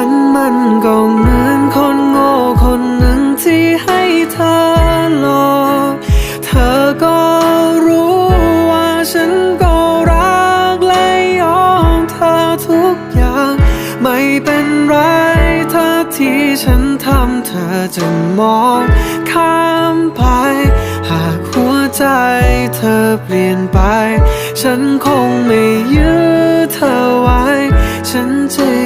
ฉันมันก็เหมือนคนโง่คนหนึ่งที่ให้เธอหลอก เธอก็รู้ว่าฉันก็รักและยอมเธอทุกอย่าง ไม่เป็นไรถ้าที่ฉันทำเธอจะมองข้ามไป หากหัวใจเธอเปลี่ยนไป ฉันคงไม่ยื้อเธอไว้ ฉันจะ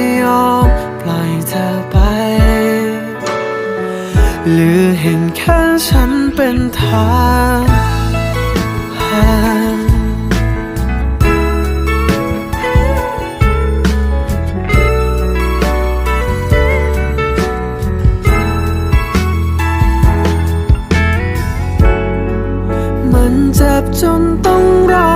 หรือเห็นแค่ฉันเป็นทางผ่านมันเจ็บจนต้องร้อง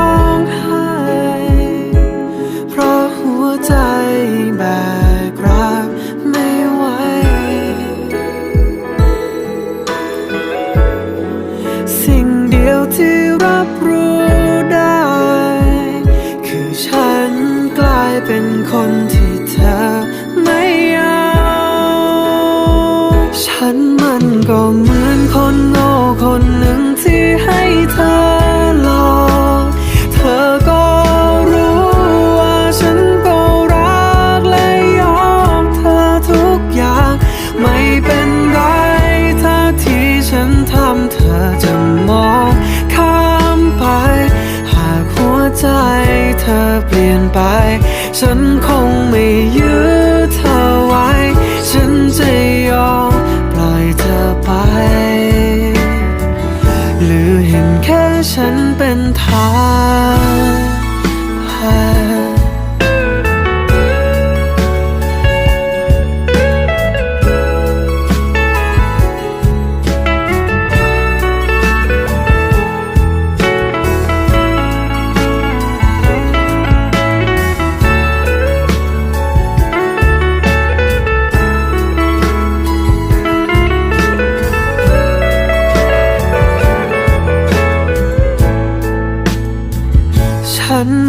ก็เหมือนคนโง่คนหนึ่งที่ให้เธอหลอกเธอก็รู้ว่าฉันก็รักและยอมเธอทุกอย่าง ไม่เป็นไรถ้าที่ฉันทำเธอจะมองข้ามไป หากหัวใจเธอเปลี่ยนไป ฉันคงไม่ยื้อ